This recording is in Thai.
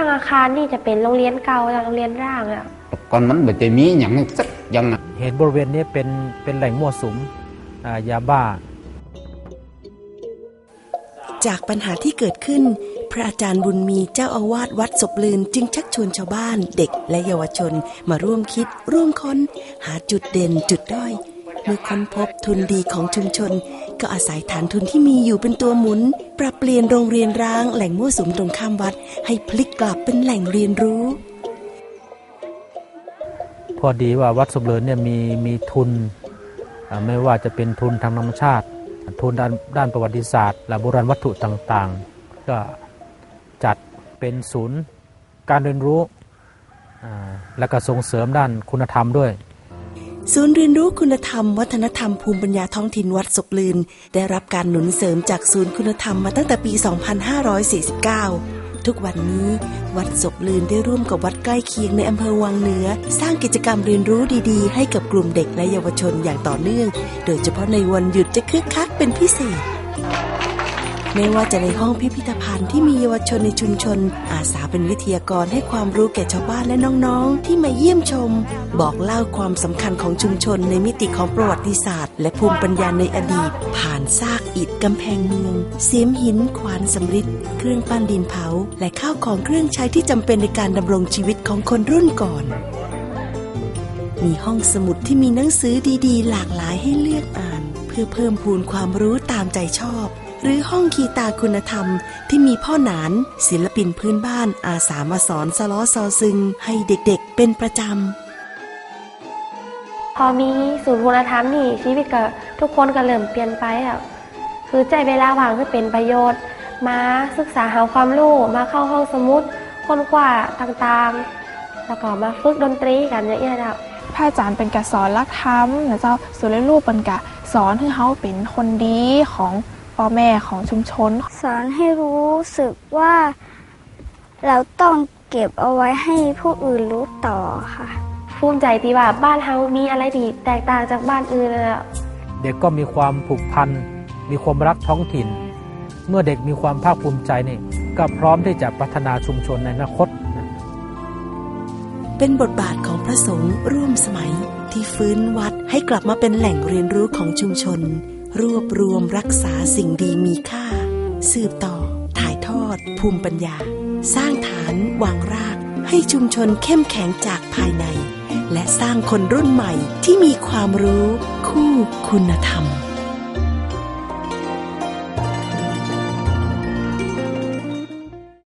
างอาคารนี่จะเป็นโรงเรียนเก่าโรงเรียนร่างอะก่อนมันบ่จะมีอย่างสักอย่างอะเห็นบริเวณนี้เป็นเป็นแหล่งมั่วสุมอ่ายาบ้า จากปัญหาที่เกิดขึ้น พระอาจารย์บุญมีเจ้าอาวาสวัดศพลืน จึงชักชวนชาวบ้านเด็กและเยาวชนมาร่วมคิด ร่วมค้น หาจุดเด่นจุดด้อยเมื่อค้นพบทุนดีของชุมชน ก็อาศัยฐานทุนที่มีอยู่เป็นตัวหมุน ปรับเปลี่ยนโรงเรียนร้างแหล่งมั่วสุมตรงข้ามวัด ให้พลิกกลับเป็นแหล่งเรียนรู้ พอดีว่าวัดสมเริญเนี่ยมีมีทุน ไม่ว่าจะเป็นทุนทางธรรมชาติ ทุนด้านด้านประวัติศาสตร์และโบราณวัตถุต่างๆ ก็จัดเป็นศูนย์การเรียนรู้ และก็ส่งเสริมด้านคุณธรรมด้วย ศูนย์เรียนรู้คุณธรรม วัฒนธรรมภูมิปัญญาท้องถิ่นวัดศพลืน ได้รับการหนุนเสริมจากศูนย์คุณธรรมมาตั้งแต่ปี 2549 ทุกวันนี้ วัดศพลืนได้ร่วมกับวัดใกล้เคียงในอำเภอวังเหนือ สร้างกิจกรรมเรียนรู้ดีๆ ให้กับกลุ่มเด็กและเยาวชนอย่างต่อเนื่อง โดยเฉพาะในวันหยุดจะคึกคักเป็นพิเศษ ไม่ว่าจะในห้องพิพิธภัณฑ์ที่มีเยาวชนในชุมชน อาสาเป็นวิทยากรให้ความรู้แก่ชาวบ้านและน้องๆ ที่มาเยี่ยมชม บอกเล่าความสำคัญของชุมชนในมิติของประวัติศาสตร์ และภูมิปัญญาในอดีต ผ่านซากอิฐกำแพงเมือง เสียมหินขวานสำริดเครื่องปั้นดินเผา และข้าวของเครื่องใช้ที่จำเป็นในการดำรงชีวิตของคนรุ่นก่อนมีห้องสมุดที่มีหนังสือดีๆ หลากหลายให้เลือกอ่าน เพื่อเพิ่มพูนความรู้ตามใจชอบ หรือห้องคีตาคุณธรรมที่มีพ่อหนาน ศิลปินพื้นบ้านอาสามาสอนสล้อซอซึงให้เด็กๆเป็นประจำ พอมีศูนย์คุณธรรมนี่ชีวิตก็ทุกคนก็เริ่มเปลี่ยนไปอะคือใจเวลาว่างคือเป็นประโยชน์ มาศึกษาหาความรู้มาเข้าห้องสมุดค้นคว้าต่างๆ แล้วก็มาฝึกดนตรีกันอย่างเงี้ยจ้ะพระอาจารย์เป็นกะสอนรักธรรมนะเจ้าส่วนลูกเป็นกะสอนให้เขาเป็นคนดีของ พ่อแม่ของชุมชน สอนให้รู้สึกว่า เราต้องเก็บเอาไว้ให้ผู้อื่นรู้ต่อค่ะ ภูมิใจที่ว่าบ้านเฮามีอะไรที่แตกต่างจากบ้านอื่นเลยอะเด็กก็มีความผูกพัน มีความรักท้องถิ่น เมื่อเด็กมีความภาคภูมิใจนี่ก็พร้อมที่จะพัฒนาชุมชนในอนาคตนะเป็นบทบาทของพระสงฆ์ร่วมสมัยที่ฟื้นวัดให้กลับมาเป็นแหล่งเรียนรู้ของชุมชน รวบรวมรักษาสิ่งดีมีค่า สืบต่อ ถ่ายทอด ภูมิปัญญา สร้างฐานวางราก ให้ชุมชนเข้มแข็งจากภายใน และสร้างคนรุ่นใหม่ที่มีความรู้คู่คุณธรรม